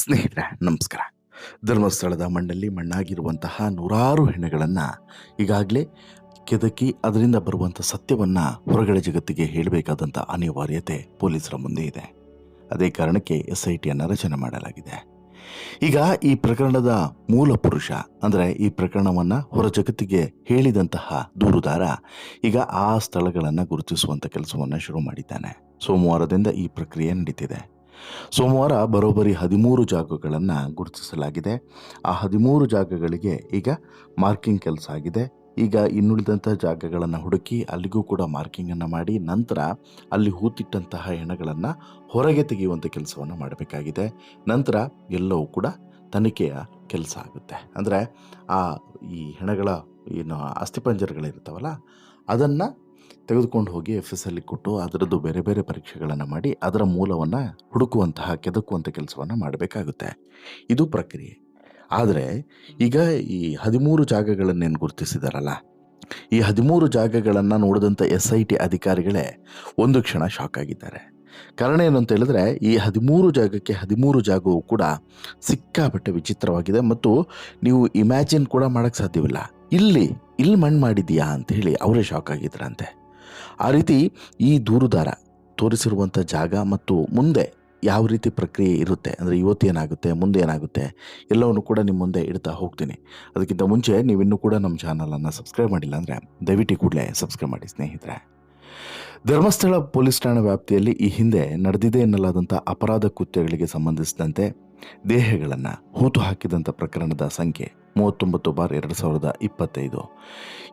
ಸ್ನೇಹಿತರೆ, ನಮಸ್ಕಾರ. ಧರ್ಮಸ್ಥಳದ ಮಣ್ಣಲ್ಲಿ ಮಣ್ಣಾಗಿರುವಂತಹ ನೂರಾರು ಹೆಣ್ಣುಗಳನ್ನು ಈಗಾಗಲೇ ಕೆದಕಿ ಅದರಿಂದ ಬರುವಂಥ ಸತ್ಯವನ್ನು ಹೊರಗಡೆ ಜಗತ್ತಿಗೆ ಹೇಳಬೇಕಾದಂಥ ಅನಿವಾರ್ಯತೆ ಪೊಲೀಸರ ಮುಂದೆ ಇದೆ. ಅದೇ ಕಾರಣಕ್ಕೆ ಎಸ್ ಐ ಟಿಯನ್ನು ರಚನೆ ಮಾಡಲಾಗಿದೆ. ಈಗ ಈ ಪ್ರಕರಣದ ಮೂಲ ಪುರುಷ, ಅಂದರೆ ಈ ಪ್ರಕರಣವನ್ನು ಹೊರ ಜಗತ್ತಿಗೆ ಹೇಳಿದಂತಹ ದೂರುದಾರ ಈಗ ಆ ಸ್ಥಳಗಳನ್ನು ಗುರುತಿಸುವಂಥ ಕೆಲಸವನ್ನು ಶುರು ಮಾಡಿದ್ದಾನೆ. ಸೋಮವಾರದಿಂದ ಈ ಪ್ರಕ್ರಿಯೆ ನಡೀತಿದೆ. ಸೋಮವಾರ ಬರೋಬ್ಬರಿ ಹದಿಮೂರು ಜಾಗಗಳನ್ನು ಗುರುತಿಸಲಾಗಿದೆ. ಆ ಹದಿಮೂರು ಜಾಗಗಳಿಗೆ ಈಗ ಮಾರ್ಕಿಂಗ್ ಕೆಲಸ ಆಗಿದೆ. ಈಗ ಇನ್ನುಳಿದಂಥ ಜಾಗಗಳನ್ನು ಹುಡುಕಿ ಅಲ್ಲಿಗೂ ಕೂಡ ಮಾರ್ಕಿಂಗನ್ನು ಮಾಡಿ ನಂತರ ಅಲ್ಲಿ ಹೂತಿಟ್ಟಂತಹ ಹೆಣಗಳನ್ನು ಹೊರಗೆ ತೆಗೆಯುವಂಥ ಕೆಲಸವನ್ನು ಮಾಡಬೇಕಾಗಿದೆ. ನಂತರ ಎಲ್ಲವೂ ಕೂಡ ತನಿಖೆಯ ಕೆಲಸ ಆಗುತ್ತೆ. ಅಂದರೆ ಆ ಈ ಹೆಣಗಳ ಏನು ಅಸ್ಥಿಪಂಜರಗಳಿರ್ತಾವಲ್ಲ, ಅದನ್ನು ತೆಗೆದುಕೊಂಡು ಹೋಗಿ ಎಫ್ ಎಸ್ ಅಲ್ಲಿ ಕೊಟ್ಟು ಅದರದ್ದು ಬೇರೆ ಬೇರೆ ಪರೀಕ್ಷೆಗಳನ್ನು ಮಾಡಿ ಅದರ ಮೂಲವನ್ನು ಹುಡುಕುವಂತಹ ಕೆದಕುವಂಥ ಕೆಲಸವನ್ನು ಮಾಡಬೇಕಾಗುತ್ತೆ. ಇದು ಪ್ರಕ್ರಿಯೆ. ಆದರೆ ಈಗ ಈ ಹದಿಮೂರು ಜಾಗಗಳನ್ನೇನು ಗುರುತಿಸಿದಾರಲ್ಲ, ಈ ಹದಿಮೂರು ಜಾಗಗಳನ್ನು ನೋಡಿದಂಥ ಎಸ್ ಐ ಟಿ ಅಧಿಕಾರಿಗಳೇ ಒಂದು ಕ್ಷಣ ಶಾಕ್ ಆಗಿದ್ದಾರೆ. ಕಾರಣ ಏನು ಅಂತ ಹೇಳಿದ್ರೆ, ಈ ಹದಿಮೂರು ಜಾಗಕ್ಕೆ ಹದಿಮೂರು ಜಾಗವು ಕೂಡ ಸಿಕ್ಕಾಪಟ್ಟೆ ವಿಚಿತ್ರವಾಗಿದೆ ಮತ್ತು ನೀವು ಇಮ್ಯಾಜಿನ್ ಕೂಡ ಮಾಡೋಕ್ಕೆ ಸಾಧ್ಯವಿಲ್ಲ. ಇಲ್ಲಿ ಇಲ್ಲಿ ಮಣ್ಣು ಮಾಡಿದೀಯಾ ಅಂತ ಹೇಳಿ ಅವರೇ ಶಾಕ್ ಆಗಿದ್ರಂತೆ. ಆ ರೀತಿ ಈ ದೂರುದಾರ ತೋರಿಸಿರುವಂಥ ಜಾಗ ಮತ್ತು ಮುಂದೆ ಯಾವ ರೀತಿ ಪ್ರಕ್ರಿಯೆ ಇರುತ್ತೆ, ಅಂದರೆ ಇವತ್ತು ಏನಾಗುತ್ತೆ ಮುಂದೆ ಏನಾಗುತ್ತೆ ಎಲ್ಲವನ್ನು ಕೂಡ ನಿಮ್ಮ ಮುಂದೆ ಇಡ್ತಾ ಹೋಗ್ತೀನಿ. ಅದಕ್ಕಿಂತ ಮುಂಚೆ ನೀವಿನ್ನೂ ಕೂಡ ನಮ್ಮ ಚಾನಲನ್ನು ಸಬ್ಸ್ಕ್ರೈಬ್ ಮಾಡಿಲ್ಲ ಅಂದರೆ ದಯವಿಟ್ಟು ಕೂಡಲೇ ಸಬ್ಸ್ಕ್ರೈಬ್ ಮಾಡಿ, ಸ್ನೇಹಿತರೆ. ಧರ್ಮಸ್ಥಳ ಪೊಲೀಸ್ ಠಾಣೆ ವ್ಯಾಪ್ತಿಯಲ್ಲಿ ಈ ಹಿಂದೆ ನಡೆದಿದೆ ಎನ್ನಲಾದಂಥ ಅಪರಾಧ ಕೃತ್ಯಗಳಿಗೆ ಸಂಬಂಧಿಸಿದಂತೆ ದೇಹಗಳನ್ನು ಹೂತು ಹಾಕಿದಂಥ ಪ್ರಕರಣದ ಸಂಖ್ಯೆ ಮೂವತ್ತೊಂಬತ್ತು ಬಾರ್ ಎರಡು ಸಾವಿರದ ಇಪ್ಪತ್ತೈದು.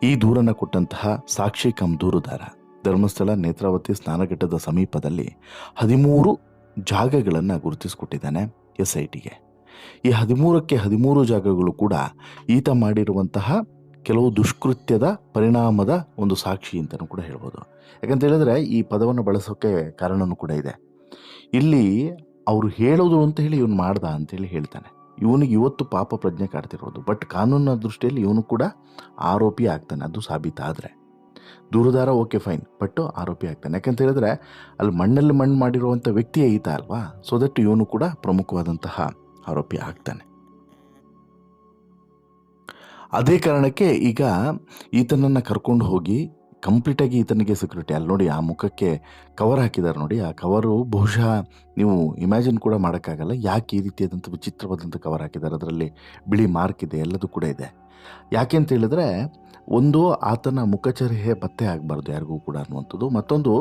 ಈ ದೂರನ್ನು ಕೊಟ್ಟಂತಹ ಸಾಕ್ಷಿ ಕಂ ದೂರುದಾರ ಧರ್ಮಸ್ಥಳ ನೇತ್ರಾವತಿ ಸ್ನಾನಘಟ್ಟದ ಸಮೀಪದಲ್ಲಿ ಹದಿಮೂರು ಜಾಗಗಳನ್ನು ಗುರುತಿಸಿಕೊಟ್ಟಿದ್ದಾನೆ ಎಸ್ ಐ ಟಿಗೆ ಈ ಹದಿಮೂರಕ್ಕೆ ಹದಿಮೂರು ಜಾಗಗಳು ಕೂಡ ಈತ ಮಾಡಿರುವಂತಹ ಕೆಲವು ದುಷ್ಕೃತ್ಯದ ಪರಿಣಾಮದ ಒಂದು ಸಾಕ್ಷಿ ಅಂತಲೂ ಕೂಡ ಹೇಳ್ಬೋದು. ಯಾಕಂತ ಹೇಳಿದ್ರೆ ಈ ಪದವನ್ನು ಬಳಸೋಕ್ಕೆ ಕಾರಣವೂ ಕೂಡ ಇದೆ. ಇಲ್ಲಿ ಅವರು ಹೇಳೋದು ಅಂತ ಹೇಳಿ ಇವನು ಮಾಡ್ದ ಅಂತೇಳಿ ಹೇಳ್ತಾನೆ. ಇವನಿಗೆ ಇವತ್ತು ಪಾಪ ಪ್ರಜ್ಞೆ ಕಾಡ್ತಿರೋದು. ಬಟ್ ಕಾನೂನಿನ ದೃಷ್ಟಿಯಲ್ಲಿ ಇವನು ಕೂಡ ಆರೋಪಿ ಆಗ್ತಾನೆ. ಅದು ಸಾಬೀತಾದರೆ. ದೂರದಾರ ಓಕೆ ಫೈನ್ ಬಟ್ ಆರೋಪಿ ಆಗ್ತಾನೆ. ಯಾಕಂತ ಹೇಳಿದ್ರೆ, ಅಲ್ಲಿ ಮಣ್ಣಲ್ಲಿ ಮಣ್ಣು ಮಾಡಿರುವಂಥ ವ್ಯಕ್ತಿಯೇ ಈತ ಅಲ್ವಾ? ಸೊ ದಟ್ ಇವನು ಕೂಡ ಪ್ರಮುಖವಾದಂತಹ ಆರೋಪಿ ಆಗ್ತಾನೆ. ಅದೇ ಕಾರಣಕ್ಕೆ ಈಗ ಈತನನ್ನು ಕರ್ಕೊಂಡು ಹೋಗಿ ಕಂಪ್ಲೀಟಾಗಿ ಈತನಿಗೆ ಸೆಕ್ಯೂರಿಟಿ ಅಲ್ಲಿ ನೋಡಿ ಆ ಮುಖಕ್ಕೆ ಕವರ್ ಹಾಕಿದ್ದಾರೆ ನೋಡಿ. ಆ ಕವರು ಬಹುಶಃ ನೀವು ಇಮ್ಯಾಜಿನ್ ಕೂಡ ಮಾಡೋಕ್ಕಾಗಲ್ಲ. ಯಾಕೆ ಈ ರೀತಿಯಾದಂಥ ವಿಚಿತ್ರವಾದಂಥ ಕವರ್ ಹಾಕಿದ್ದಾರೆ ಅದರಲ್ಲಿ ಬಿಳಿ ಮಾರ್ಕ್ ಇದೆ, ಎಲ್ಲದೂ ಕೂಡ ಇದೆ. ಯಾಕೆ ಅಂತ ಹೇಳಿದ್ರೆ ಒಂದು ಆತನ ಮುಖಚರ್ಯೆ ಪತ್ತೆ ಆಗಬಾರ್ದು ಯಾರಿಗೂ ಕೂಡ ಅನ್ನುವಂಥದ್ದು. ಮತ್ತೊಂದು,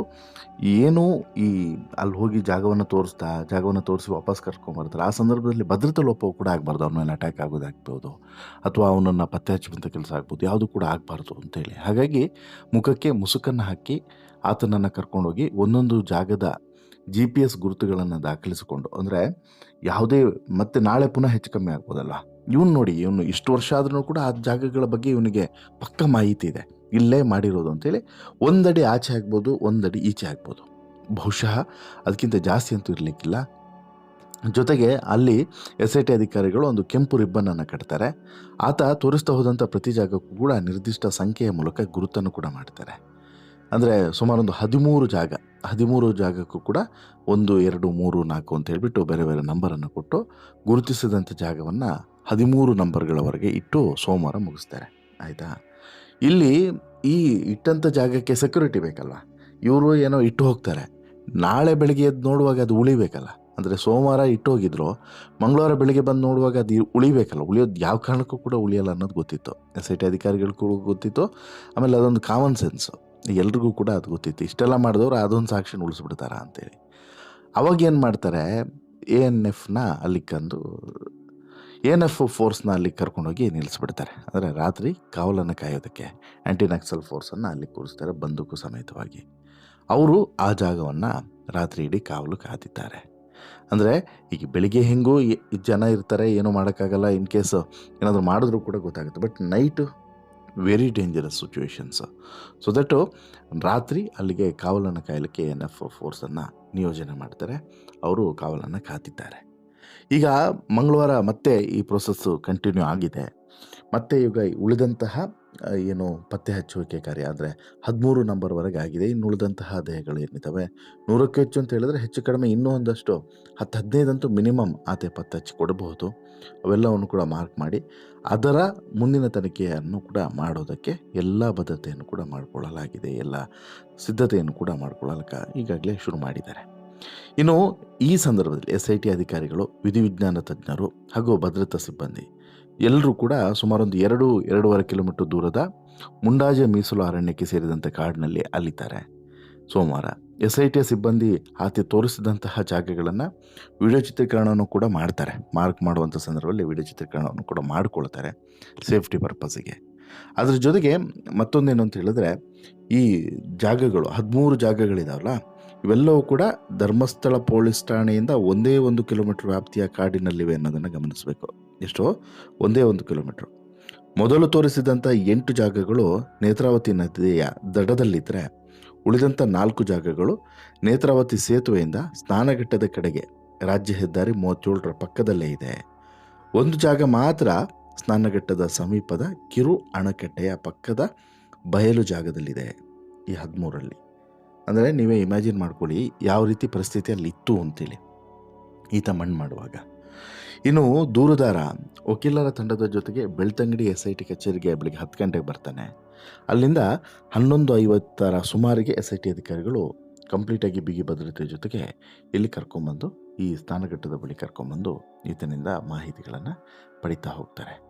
ಏನು ಈ ಅಲ್ಲಿ ಹೋಗಿ ಜಾಗವನ್ನು ತೋರಿಸ್ತಾ, ಜಾಗವನ್ನು ತೋರಿಸಿ ವಾಪಸ್ ಕರ್ಕೊಂಬರ್ತಾರೆ ಆ ಸಂದರ್ಭದಲ್ಲಿ ಭದ್ರತೆ ಲೋಪವು ಕೂಡ ಆಗಬಾರ್ದು. ಅವನ ಮೇಲೆ ಅಟ್ಯಾಕ್ ಆಗೋದಾಗ್ಬೋದು ಅಥವಾ ಅವನನ್ನು ಪತ್ತೆ ಹಚ್ಚುವಂಥ ಕೆಲಸ ಆಗ್ಬೋದು, ಯಾವುದು ಕೂಡ ಆಗಬಾರ್ದು ಅಂತೇಳಿ ಹಾಗಾಗಿ ಮುಖಕ್ಕೆ ಮುಸುಕನ್ನು ಹಾಕಿ ಆತನನ್ನು ಕರ್ಕೊಂಡೋಗಿ ಒಂದೊಂದು ಜಾಗದ ಜಿ ಪಿ ಎಸ್ ಗುರುತುಗಳನ್ನು ದಾಖಲಿಸಿಕೊಂಡು, ಅಂದರೆ ಯಾವುದೇ, ಮತ್ತೆ ನಾಳೆ ಪುನಃ ಹೆಚ್ಚು ಕಮ್ಮಿ ಆಗ್ಬೋದಲ್ಲ? ಇವನು ನೋಡಿ, ಇವನು ಇಷ್ಟು ವರ್ಷ ಆದ್ರೂ ಕೂಡ ಆ ಜಾಗಗಳ ಬಗ್ಗೆ ಇವನಿಗೆ ಪಕ್ಕ ಮಾಹಿತಿ ಇದೆ. ಇಲ್ಲೇ ಮಾಡಿರೋದು ಅಂತೇಳಿ ಒಂದಡಿ ಆಚೆ ಆಗ್ಬೋದು, ಒಂದಡಿ ಈಚೆ ಆಗ್ಬೋದು. ಬಹುಶಃ ಅದಕ್ಕಿಂತ ಜಾಸ್ತಿ ಅಂತೂ ಇರಲಿಕ್ಕಿಲ್ಲ. ಜೊತೆಗೆ ಅಲ್ಲಿ ಎಸ್ ಐ ಟಿ ಅಧಿಕಾರಿಗಳು ಒಂದು ಕೆಂಪು ರಿಬ್ಬನನ್ನು ಕಟ್ತಾರೆ. ಆತ ತೋರಿಸ್ತಾ ಹೋದಂಥ ಪ್ರತಿ ಜಾಗಕ್ಕೂ ಕೂಡ ನಿರ್ದಿಷ್ಟ ಸಂಖ್ಯೆಯ ಮೂಲಕ ಗುರುತನ್ನು ಕೂಡ ಮಾಡ್ತಾರೆ. ಅಂದರೆ ಸುಮಾರು ಒಂದು ಹದಿಮೂರು ಜಾಗ, ಹದಿಮೂರು ಜಾಗಕ್ಕೂ ಕೂಡ ಒಂದು, ಎರಡು, ಮೂರು, ನಾಲ್ಕು ಅಂತ ಹೇಳಿಬಿಟ್ಟು ಬೇರೆ ಬೇರೆ ನಂಬರನ್ನು ಕೊಟ್ಟು ಗುರುತಿಸಿದಂಥ ಜಾಗವನ್ನು ಹದಿಮೂರು ನಂಬರ್ಗಳವರೆಗೆ ಇಟ್ಟು ಸೋಮವಾರ ಮುಗಿಸ್ತಾರೆ, ಆಯಿತಾ? ಇಲ್ಲಿ ಈ ಇಟ್ಟಂಥ ಜಾಗಕ್ಕೆ ಸೆಕ್ಯೂರಿಟಿ ಬೇಕಲ್ವ ಇವರು ಏನೋ ಇಟ್ಟು ಹೋಗ್ತಾರೆ. ನಾಳೆ ಬೆಳಗ್ಗೆ ಎದ್ದು ನೋಡುವಾಗ ಅದು ಉಳಿಬೇಕಲ್ಲ. ಅಂದರೆ ಸೋಮವಾರ ಇಟ್ಟು ಹೋಗಿದ್ರು, ಮಂಗಳವಾರ ಬೆಳಿಗ್ಗೆ ಬಂದು ನೋಡುವಾಗ ಅದು ಉಳಿಬೇಕಲ್ಲ. ಉಳಿಯೋದು ಯಾವ ಕಾರಣಕ್ಕೂ ಕೂಡ ಉಳಿಯಲ್ಲ ಅನ್ನೋದು ಗೊತ್ತಿತ್ತು. ಎಸ್ ಐ ಟಿ ಅಧಿಕಾರಿಗಳಿಗೂ ಗೊತ್ತಿತ್ತು. ಆಮೇಲೆ ಅದೊಂದು ಕಾಮನ್ ಸೆನ್ಸು ಎಲ್ರಿಗೂ ಕೂಡ ಅದು ಗೊತ್ತಿತ್ತು. ಇಷ್ಟೆಲ್ಲ ಮಾಡಿದವರು ಅದೊಂದು ಸಾಕ್ಷಿನ ಉಳಿಸ್ಬಿಡ್ತಾರ ಅಂತೇಳಿ. ಅವಾಗ ಏನು ಮಾಡ್ತಾರೆ, ಎ ಎನ್ ಎಫ್ನ ಅಲ್ಲಿ ಕಂದು ಎ ಎನ್ ಎಫ್ ಫೋರ್ಸ್ನ ಅಲ್ಲಿ ಕರ್ಕೊಂಡೋಗಿ ನಿಲ್ಲಿಸ್ಬಿಡ್ತಾರೆ. ಅಂದರೆ ರಾತ್ರಿ ಕಾವಲನ್ನು ಕಾಯೋದಕ್ಕೆ ಆ್ಯಂಟಿ ನಕ್ಸಲ್ ಫೋರ್ಸನ್ನು ಅಲ್ಲಿ ಕೂರಿಸ್ತಾರೆ ಬಂದೂಕು ಸಮೇತವಾಗಿ. ಅವರು ಆ ಜಾಗವನ್ನು ರಾತ್ರಿ ಇಡೀ ಕಾವಲು ಕಾದಿದ್ದಾರೆ. ಅಂದರೆ ಈಗ ಬೆಳಿಗ್ಗೆ ಹೆಂಗೂ ಜನ ಇರ್ತಾರೆ, ಏನೂ ಮಾಡೋಕ್ಕಾಗಲ್ಲ, ಇನ್ ಕೇಸ್ ಏನಾದರೂ ಮಾಡಿದ್ರೂ ಕೂಡ ಗೊತ್ತಾಗುತ್ತೆ. But night very dangerous situations so that ರಾತ್ರಿ ಅಲ್ಲಿಗೆ ಕಾವಲನ್ನು ಕಾಯಲಿಕ್ಕೆ ಎನ್ ಎಫ್ ಫೋರ್ಸನ್ನು ನಿಯೋಜನೆ ಮಾಡ್ತಾರೆ. ಅವರು ಕಾವಲನ್ನು ಕಾತಿದ್ದಾರೆ ಈಗ ಮಂಗಳವಾರ ಮತ್ತೆ ಈ ಪ್ರೊಸೆಸ್ಸು ಕಂಟಿನ್ಯೂ ಆಗಿದೆ. ಮತ್ತೆ ಈಗ ಉಳಿದಂತಹ ಏನು ಪತ್ತೆ ಹಚ್ಚುವಿಕೆ ಕಾರ್ಯ ಅಂದರೆ ಹದಿಮೂರು ನಂಬರ್ವರೆಗೆ ಆಗಿದೆ. ಇನ್ನು ಉಳಿದಂತಹ ದೇಹಗಳು ಏನಿದ್ದಾವೆ ನೂರಕ್ಕೆ ಹೆಚ್ಚು ಅಂತ ಹೇಳಿದ್ರೆ ಹೆಚ್ಚು ಕಡಿಮೆ ಇನ್ನೂ ಒಂದಷ್ಟು ಹತ್ತು ಹದಿನೈದಂತೂ ಮಿನಿಮಮ್ ಆತೆ ಪತ್ತೆ ಹಚ್ಚಿ ಕೊಡಬಹುದು. ಅವೆಲ್ಲವನ್ನು ಕೂಡ ಮಾರ್ಕ್ ಮಾಡಿ, ಅದರ ಮುಂದಿನ ತನಿಖೆಯನ್ನು ಕೂಡ ಮಾಡೋದಕ್ಕೆ ಎಲ್ಲ ಬದ್ಧತೆಯನ್ನು ಕೂಡ ಮಾಡಿಕೊಳ್ಳಲಾಗಿದೆ. ಎಲ್ಲ ಸಿದ್ಧತೆಯನ್ನು ಕೂಡ ಮಾಡಿಕೊಳ್ಳಲಿಕ್ಕೆ ಈಗಾಗಲೇ ಶುರು ಮಾಡಿದ್ದಾರೆ. ಇನ್ನು ಈ ಸಂದರ್ಭದಲ್ಲಿ ಎಸ್ ಐ ಟಿ ಅಧಿಕಾರಿಗಳು, ವಿಧಿವಿಜ್ಞಾನ ತಜ್ಞರು ಹಾಗೂ ಭದ್ರತಾ ಸಿಬ್ಬಂದಿ ಎಲ್ಲರೂ ಕೂಡ ಸುಮಾರೊಂದು ಎರಡು, ಎರಡೂವರೆ ಕಿಲೋಮೀಟರ್ ದೂರದ ಮುಂಡಾಜ ಮೀಸಲು ಅರಣ್ಯಕ್ಕೆ ಸೇರಿದಂಥ ಕಾಡಿನಲ್ಲಿ ಅಲ್ಲಿದ್ದಾರೆ. ಸೋಮವಾರ ಎಸ್ ಐ ಟಿಯ ಸಿಬ್ಬಂದಿ ಆತಿ ತೋರಿಸಿದಂತಹ ಜಾಗಗಳನ್ನು ವಿಡಿಯೋ ಚಿತ್ರೀಕರಣವನ್ನು ಕೂಡ ಮಾಡ್ತಾರೆ. ಮಾರ್ಕ್ ಮಾಡುವಂಥ ಸಂದರ್ಭದಲ್ಲಿ ವಿಡಿಯೋ ಚಿತ್ರೀಕರಣವನ್ನು ಕೂಡ ಮಾಡಿಕೊಳ್ತಾರೆ ಸೇಫ್ಟಿ ಪರ್ಪಸ್ಸಿಗೆ ಅದ್ರ ಜೊತೆಗೆ ಮತ್ತೊಂದೇನು ಅಂತ ಹೇಳಿದ್ರೆ ಈ ಜಾಗಗಳು ಹದಿಮೂರು ಜಾಗಗಳಿದಾವಲ್ಲ ಇವೆಲ್ಲವೂ ಕೂಡ ಧರ್ಮಸ್ಥಳ ಪೊಲೀಸ್ ಠಾಣೆಯಿಂದ ಒಂದೇ ಒಂದು ಕಿಲೋಮೀಟರ್ ವ್ಯಾಪ್ತಿಯ ಕಾಡಿನಲ್ಲಿವೆ ಅನ್ನೋದನ್ನು ಗಮನಿಸಬೇಕು. ಎಷ್ಟೋ? ಒಂದೇ ಒಂದು ಕಿಲೋಮೀಟ್ರ್. ಮೊದಲು ತೋರಿಸಿದಂಥ ಎಂಟು ಜಾಗಗಳು ನೇತ್ರಾವತಿ ನದಿಯ ದಡದಲ್ಲಿದ್ದರೆ ಉಳಿದಂಥ ನಾಲ್ಕು ಜಾಗಗಳು ನೇತ್ರಾವತಿ ಸೇತುವೆಯಿಂದ ಸ್ನಾನಘಟ್ಟದ ಕಡೆಗೆ ರಾಜ್ಯ ಹೆದ್ದಾರಿ ಮೂವತ್ತೇಳರ ಪಕ್ಕದಲ್ಲೇ ಇದೆ. ಒಂದು ಜಾಗ ಮಾತ್ರ ಸ್ನಾನಘಟ್ಟದ ಸಮೀಪದ ಕಿರು ಅಣೆಕಟ್ಟೆಯ ಪಕ್ಕದ ಬಯಲು ಜಾಗದಲ್ಲಿದೆ, ಈ ಹದಿಮೂರಲ್ಲಿ ಅಂದರೆ ನೀವೇ ಇಮ್ಯಾಜಿನ್ ಮಾಡ್ಕೊಳ್ಳಿ ಯಾವ ರೀತಿ ಪರಿಸ್ಥಿತಿ ಅಲ್ಲಿ ಇತ್ತು ಅಂತೇಳಿ. ಈತ ಮಣ್ಣು ಮಾಡುವಾಗ. ಇನ್ನು ದೂರದಾರ, ವಕೀಲರ ತಂಡದ ಜೊತೆಗೆ ಬೆಳ್ತಂಗಡಿ ಎಸ್ ಐ ಟಿ ಕಚೇರಿಗೆ ಬೆಳಿಗ್ಗೆ ಹತ್ತು ಗಂಟೆಗೆ ಬರ್ತಾನೆ. ಅಲ್ಲಿಂದ ಹನ್ನೊಂದು ಐವತ್ತರ ಸುಮಾರಿಗೆ ಎಸ್ ಐ ಟಿ ಅಧಿಕಾರಿಗಳು ಕಂಪ್ಲೀಟಾಗಿ ಬಿಗಿ ಭದ್ರತೆ ಜೊತೆಗೆ ಇಲ್ಲಿ ಕರ್ಕೊಂಬಂದು ಈ ಸ್ಥಾನಘಟ್ಟದ ಬಳಿ ಕರ್ಕೊಂಬಂದು ಈತನಿಂದ ಮಾಹಿತಿಗಳನ್ನು ಪಡಿತಾ ಹೋಗ್ತಾರೆ.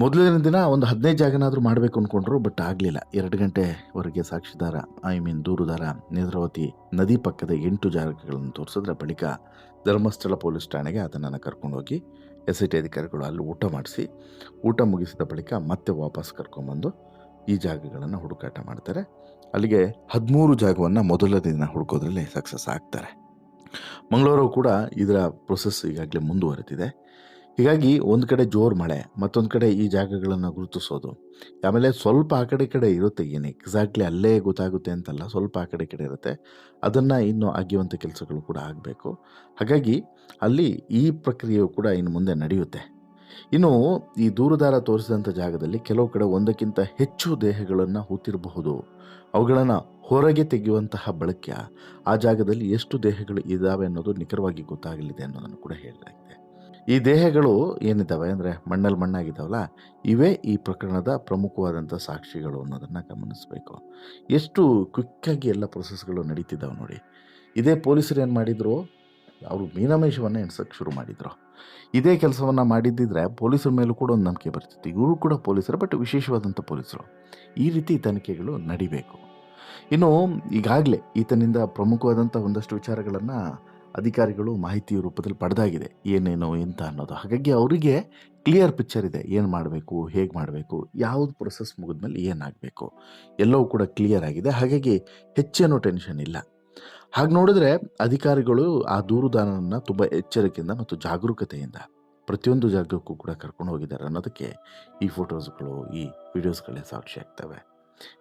ಮೊದಲನೇ ದಿನ ಒಂದು ಹದಿನೈದು ಜಾಗನಾದರೂ ಮಾಡಬೇಕು ಅಂದ್ಕೊಂಡ್ರು ಬಟ್ ಆಗಲಿಲ್ಲ. ಎರಡು ಗಂಟೆವರೆಗೆ ಸಾಕ್ಷಿದಾರ, ಐ ಮೀನ್ ದೂರುದಾರ, ನೇತ್ರಾವತಿ ನದಿ ಪಕ್ಕದ ಎಂಟು ಜಾಗಗಳನ್ನು ತೋರಿಸಿದ್ರೆ ಬಳಿಕ ಧರ್ಮಸ್ಥಳ ಪೊಲೀಸ್ ಠಾಣೆಗೆ ಅದನ್ನು ಕರ್ಕೊಂಡೋಗಿ ಎಸ್ ಐ ಟಿ ಅಧಿಕಾರಿಗಳು ಅಲ್ಲಿ ಊಟ ಮಾಡಿಸಿ, ಊಟ ಮುಗಿಸಿದ ಬಳಿಕ ಮತ್ತೆ ವಾಪಸ್ ಕರ್ಕೊಂಬಂದು ಈ ಜಾಗಗಳನ್ನು ಹುಡುಕಾಟ ಮಾಡ್ತಾರೆ. ಅಲ್ಲಿಗೆ ಹದಿಮೂರು ಜಾಗವನ್ನು ಮೊದಲ ದಿನ ಹುಡುಕೋದ್ರಲ್ಲಿ ಸಕ್ಸಸ್ ಆಗ್ತಾರೆ. ಮಂಗಳೂರು ಕೂಡ ಇದರ ಪ್ರೊಸೆಸ್ ಈಗಾಗಲೇ ಮುಂದುವರೆದಿದೆ. ಹೀಗಾಗಿ ಒಂದು ಕಡೆ ಜೋರು ಮಳೆ, ಮತ್ತೊಂದು ಕಡೆ ಈ ಜಾಗಗಳನ್ನು ಗುರುತಿಸೋದು. ಆಮೇಲೆ ಸ್ವಲ್ಪ ಆ ಕಡೆ ಕಡೆ ಇರುತ್ತೆ ಏನು ಎಕ್ಸಾಕ್ಟ್ಲಿ ಅಲ್ಲೇ ಗೊತ್ತಾಗುತ್ತೆ ಅಂತಲ್ಲ, ಸ್ವಲ್ಪ ಆ ಕಡೆ ಕಡೆ ಇರುತ್ತೆ. ಅದನ್ನು ಇನ್ನೂ ಅಗಿಯುವಂಥ ಕೆಲಸಗಳು ಕೂಡ ಆಗಬೇಕು. ಹಾಗಾಗಿ ಅಲ್ಲಿ ಈ ಪ್ರಕ್ರಿಯೆಯು ಕೂಡ ಇನ್ನು ಮುಂದೆ ನಡೆಯುತ್ತೆ. ಇನ್ನು ಈ ದೂರದಾರ ತೋರಿಸಿದಂಥ ಜಾಗದಲ್ಲಿ ಕೆಲವು ಕಡೆ ಒಂದಕ್ಕಿಂತ ಹೆಚ್ಚು ದೇಹಗಳನ್ನು ಹೂತಿರಬಹುದು ಅವುಗಳನ್ನು ಹೊರಗೆ ತೆಗೆಯುವಂತಹ ಬಳಕೆ, ಆ ಜಾಗದಲ್ಲಿ ಎಷ್ಟು ದೇಹಗಳು ಇದ್ದಾವೆ ಅನ್ನೋದು ನಿಖರವಾಗಿ ಗೊತ್ತಾಗಲಿದೆ ಅನ್ನೋದನ್ನು ಕೂಡ ಹೇಳಲಾಗಿದೆ ಈ ದೇಹಗಳು ಏನಿದ್ದಾವೆ ಅಂದರೆ ಮಣ್ಣಲ್ಲಿ ಮಣ್ಣಾಗಿದ್ದಾವಲ್ಲ, ಇವೇ ಈ ಪ್ರಕರಣದ ಪ್ರಮುಖವಾದಂಥ ಸಾಕ್ಷಿಗಳು ಅನ್ನೋದನ್ನು ಗಮನಿಸಬೇಕು. ಎಷ್ಟು ಕ್ವಿಕ್ಕಾಗಿ ಎಲ್ಲ ಪ್ರೊಸೆಸ್ಗಳು ನಡೀತಿದ್ದಾವೆ ನೋಡಿ. ಇದೇ ಪೊಲೀಸರು ಏನು ಮಾಡಿದರು? ಅವರು ಮೀನಮೇಷವನ್ನು ಎಣಿಸೋಕ್ಕೆ ಶುರು ಮಾಡಿದರು. ಇದೇ ಕೆಲಸವನ್ನು ಮಾಡಿದ್ದಿದ್ರೆ ಪೊಲೀಸರ ಮೇಲೂ ಕೂಡ ಒಂದು ನಂಬಿಕೆ ಬರ್ತಿತ್ತು. ಇವರು ಕೂಡ ಪೊಲೀಸರು, ಬಟ್ ವಿಶೇಷವಾದಂಥ ಪೊಲೀಸರು. ಈ ರೀತಿ ತನಿಖೆಗಳು ನಡಿಬೇಕು. ಇನ್ನು ಈಗಾಗಲೇ ಈತನಿಂದ ಪ್ರಮುಖವಾದಂಥ ಒಂದಷ್ಟು ವಿಚಾರಗಳನ್ನು ಅಧಿಕಾರಿಗಳು ಮಾಹಿತಿ ರೂಪದಲ್ಲಿ ಪಡೆದಾಗಿದೆ. ಏನೇನು, ಎಂತ ಅನ್ನೋದು. ಹಾಗಾಗಿ ಅವರಿಗೆ ಕ್ಲಿಯರ್ ಪಿಕ್ಚರ್ ಇದೆ. ಏನು ಮಾಡಬೇಕು, ಹೇಗೆ ಮಾಡಬೇಕು, ಯಾವುದು ಪ್ರೊಸೆಸ್ ಮುಗಿದ್ಮೇಲೆ ಏನಾಗಬೇಕು ಎಲ್ಲವೂ ಕೂಡ ಕ್ಲಿಯರ್ ಆಗಿದೆ. ಹಾಗಾಗಿ ಹೆಚ್ಚೇನೂ ಟೆನ್ಷನ್ ಇಲ್ಲ. ಹಾಗೆ ನೋಡಿದ್ರೆ ಅಧಿಕಾರಿಗಳು ಆ ದೂರುದಾರನನ್ನು ತುಂಬ ಎಚ್ಚರಿಕೆಯಿಂದ ಮತ್ತು ಜಾಗರೂಕತೆಯಿಂದ ಪ್ರತಿಯೊಂದು ಜಾಗಕ್ಕೂ ಕೂಡ ಕರ್ಕೊಂಡು ಹೋಗಿದ್ದಾರೆ ಅನ್ನೋದಕ್ಕೆ ಈ ಫೋಟೋಸ್ಗಳು ಈ ವಿಡಿಯೋಸ್ಗಳೇ ಸಾಕ್ಷಿ ಆಗ್ತವೆ.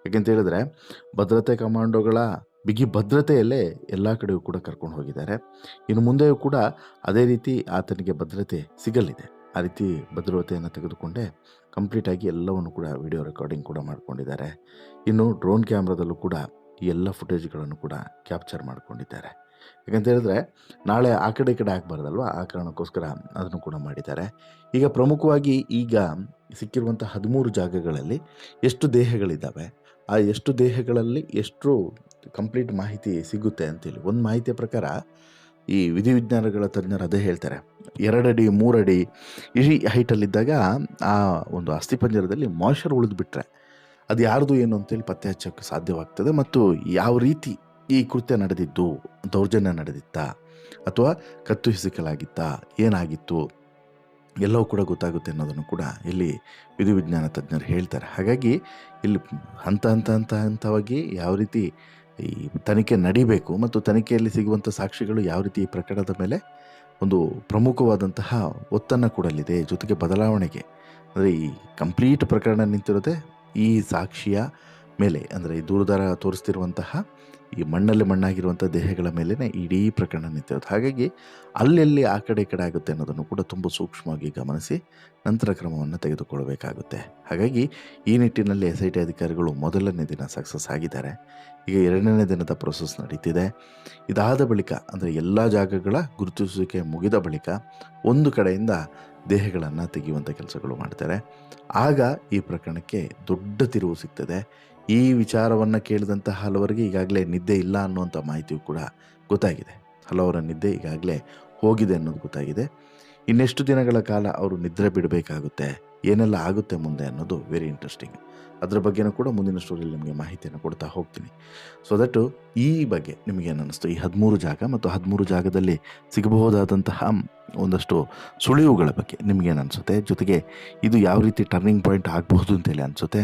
ಯಾಕೆಂತ ಹೇಳಿದ್ರೆ ಭದ್ರತೆ ಕಮಾಂಡೋಗಳ ಬಿಗಿ ಭದ್ರತೆಯಲ್ಲೇ ಎಲ್ಲ ಕಡೆಯೂ ಕೂಡ ಕರ್ಕೊಂಡು ಹೋಗಿದ್ದಾರೆ. ಇನ್ನು ಮುಂದೆಯೂ ಕೂಡ ಅದೇ ರೀತಿ ಆತನಿಗೆ ಭದ್ರತೆ ಸಿಗಲಿದೆ. ಆ ರೀತಿ ಭದ್ರತೆಯನ್ನು ತೆಗೆದುಕೊಂಡೇ ಕಂಪ್ಲೀಟಾಗಿ ಎಲ್ಲವನ್ನು ಕೂಡ ವಿಡಿಯೋ ರೆಕಾರ್ಡಿಂಗ್ ಕೂಡ ಮಾಡ್ಕೊಂಡಿದ್ದಾರೆ. ಇನ್ನು ಡ್ರೋನ್ ಕ್ಯಾಮ್ರಾದಲ್ಲೂ ಕೂಡ ಈ ಎಲ್ಲ ಫುಟೇಜ್ಗಳನ್ನು ಕೂಡ ಕ್ಯಾಪ್ಚರ್ ಮಾಡಿಕೊಂಡಿದ್ದಾರೆ. ಯಾಕಂತ ಹೇಳಿದ್ರೆ ನಾಳೆ ಆ ಕಡೆ ಈ ಕಡೆ ಆಗಬಾರ್ದಲ್ವ? ಆ ಕಾರಣಕ್ಕೋಸ್ಕರ ಅದನ್ನು ಕೂಡ ಮಾಡಿದ್ದಾರೆ. ಈಗ ಪ್ರಮುಖವಾಗಿ ಈಗ ಸಿಕ್ಕಿರುವಂಥ ಹದಿಮೂರು ಜಾಗಗಳಲ್ಲಿ ಎಷ್ಟು ದೇಹಗಳಿದ್ದಾವೆ? ಆ ಎಷ್ಟು ದೇಹಗಳಲ್ಲಿ ಎಷ್ಟು ಕಂಪ್ಲೀಟ್ ಮಾಹಿತಿ ಸಿಗುತ್ತೆ ಅಂತೇಳಿ. ಒಂದು ಮಾಹಿತಿಯ ಪ್ರಕಾರ ಈ ವಿಧಿವಿಜ್ಞಾನಗಳ ತಜ್ಞರು ಅದೇ ಹೇಳ್ತಾರೆ. ಎರಡಡಿ, ಮೂರಡಿ ಈ ಹೈಟಲ್ಲಿದ್ದಾಗ ಆ ಒಂದು ಅಸ್ಥಿಪಂಜರದಲ್ಲಿ ಉಳಿದು ಉಳಿದ್ಬಿಟ್ರೆ ಅದು ಯಾರ್ದು ಏನು ಅಂತೇಳಿ ಪತ್ತೆ ಹಚ್ಚೋಕ್ಕೆ ಸಾಧ್ಯವಾಗ್ತದೆ ಮತ್ತು ಯಾವ ರೀತಿ ಈ ಕೃತ್ಯ ನಡೆದಿದ್ದು, ದೌರ್ಜನ್ಯ ನಡೆದಿತ್ತಾ, ಅಥವಾ ಕತ್ತು ಹಿಸುಕಲಾಗಿತ್ತಾ, ಏನಾಗಿತ್ತು, ಎಲ್ಲವೂ ಕೂಡ ಗೊತ್ತಾಗುತ್ತೆ ಅನ್ನೋದನ್ನು ಕೂಡ ಇಲ್ಲಿ ವಿಧಿವಿಜ್ಞಾನ ತಜ್ಞರು ಹೇಳ್ತಾರೆ. ಹಾಗಾಗಿ ಇಲ್ಲಿ ಹಂತ ಹಂತ ಹಂತ ಹಂತವಾಗಿ ಯಾವ ರೀತಿ ಈ ತನಿಖೆ ನಡಿಬೇಕು ಮತ್ತು ತನಿಖೆಯಲ್ಲಿ ಸಿಗುವಂಥ ಸಾಕ್ಷಿಗಳು ಯಾವ ರೀತಿ ಈ ಪ್ರಕರಣದ ಮೇಲೆ ಒಂದು ಪ್ರಮುಖವಾದಂತಹ ಒತ್ತನ್ನು ಕೊಡಲಿದೆ, ಜೊತೆಗೆ ಬದಲಾವಣೆಗೆ. ಅಂದರೆ ಈ ಕಂಪ್ಲೀಟ್ ಪ್ರಕರಣ ನಿಂತಿರೋದೆ ಈ ಸಾಕ್ಷಿಯ ಮೇಲೆ, ಅಂದರೆ ದೂರದಾರ ತೋರಿಸ್ತಿರುವಂತಹ ಈ ಮಣ್ಣಲ್ಲಿ ಮಣ್ಣಾಗಿರುವಂಥ ದೇಹಗಳ ಮೇಲೇ ಇಡೀ ಪ್ರಕರಣ ನಿಂತಿರೋದು ಹಾಗಾಗಿ ಅಲ್ಲೆಲ್ಲಿ ಆ ಕಡೆ ಈ ಕಡೆ ಆಗುತ್ತೆ ಅನ್ನೋದನ್ನು ಕೂಡ ತುಂಬ ಸೂಕ್ಷ್ಮವಾಗಿ ಗಮನಿಸಿ ನಂತರ ಕ್ರಮವನ್ನು ತೆಗೆದುಕೊಳ್ಳಬೇಕಾಗುತ್ತೆ. ಹಾಗಾಗಿ ಈ ನಿಟ್ಟಿನಲ್ಲಿ ಎಸ್ ಐ ಟಿ ಅಧಿಕಾರಿಗಳು ಮೊದಲನೇ ದಿನ ಸಕ್ಸಸ್ ಆಗಿದ್ದಾರೆ. ಈಗ ಎರಡನೇ ದಿನದ ಪ್ರೊಸೆಸ್ ನಡೀತಿದೆ. ಇದಾದ ಬಳಿಕ ಅಂದರೆ ಎಲ್ಲ ಜಾಗಗಳ ಗುರುತಿಸುವಿಕೆ ಮುಗಿದ ಬಳಿಕ ಒಂದು ಕಡೆಯಿಂದ ದೇಹಗಳನ್ನು ತೆಗೆಯುವಂಥ ಕೆಲಸಗಳು ಮಾಡ್ತಾರೆ. ಆಗ ಈ ಪ್ರಕರಣಕ್ಕೆ ದೊಡ್ಡ ತಿರುವು ಸಿಗ್ತದೆ. ಈ ವಿಚಾರವನ್ನು ಕೇಳಿದಂತಹ ಹಲವರಿಗೆ ಈಗಾಗಲೇ ನಿದ್ದೆ ಇಲ್ಲ ಅನ್ನುವಂಥ ಮಾಹಿತಿಯು ಕೂಡ ಗೊತ್ತಾಗಿದೆ. ಹಲವರ ನಿದ್ದೆ ಈಗಾಗಲೇ ಹೋಗಿದೆ ಅನ್ನೋದು ಗೊತ್ತಾಗಿದೆ. ಇನ್ನೆಷ್ಟು ದಿನಗಳ ಕಾಲ ಅವರು ನಿದ್ರೆ ಬಿಡಬೇಕಾಗುತ್ತೆ, ಏನೆಲ್ಲ ಆಗುತ್ತೆ ಮುಂದೆ ಅನ್ನೋದು ವೆರಿ ಇಂಟ್ರೆಸ್ಟಿಂಗ್ ಅದರ ಬಗ್ಗೆನೂ ಕೂಡ ಮುಂದಿನ ಸ್ಟೋರಿಯಲ್ಲಿ ನಿಮಗೆ ಮಾಹಿತಿಯನ್ನು ಕೊಡ್ತಾ ಹೋಗ್ತೀನಿ. ಸೊ ದಟ್ಟು ಈ ಬಗ್ಗೆ ನಿಮಗೆ ಅನ್ನಿಸ್ತು? ಈ ಹದಿಮೂರು ಜಾಗ ಮತ್ತು ಹದಿಮೂರು ಜಾಗದಲ್ಲಿ ಸಿಗಬಹುದಾದಂತಹ ಒಂದಷ್ಟು ಸುಳಿವುಗಳ ಬಗ್ಗೆ ನಿಮಗೇನು ಅನಿಸುತ್ತೆ? ಜೊತೆಗೆ ಇದು ಯಾವ ರೀತಿ ಟರ್ನಿಂಗ್ ಪಾಯಿಂಟ್ ಆಗಬಹುದು ಅಂತೇಳಿ ಅನಿಸುತ್ತೆ?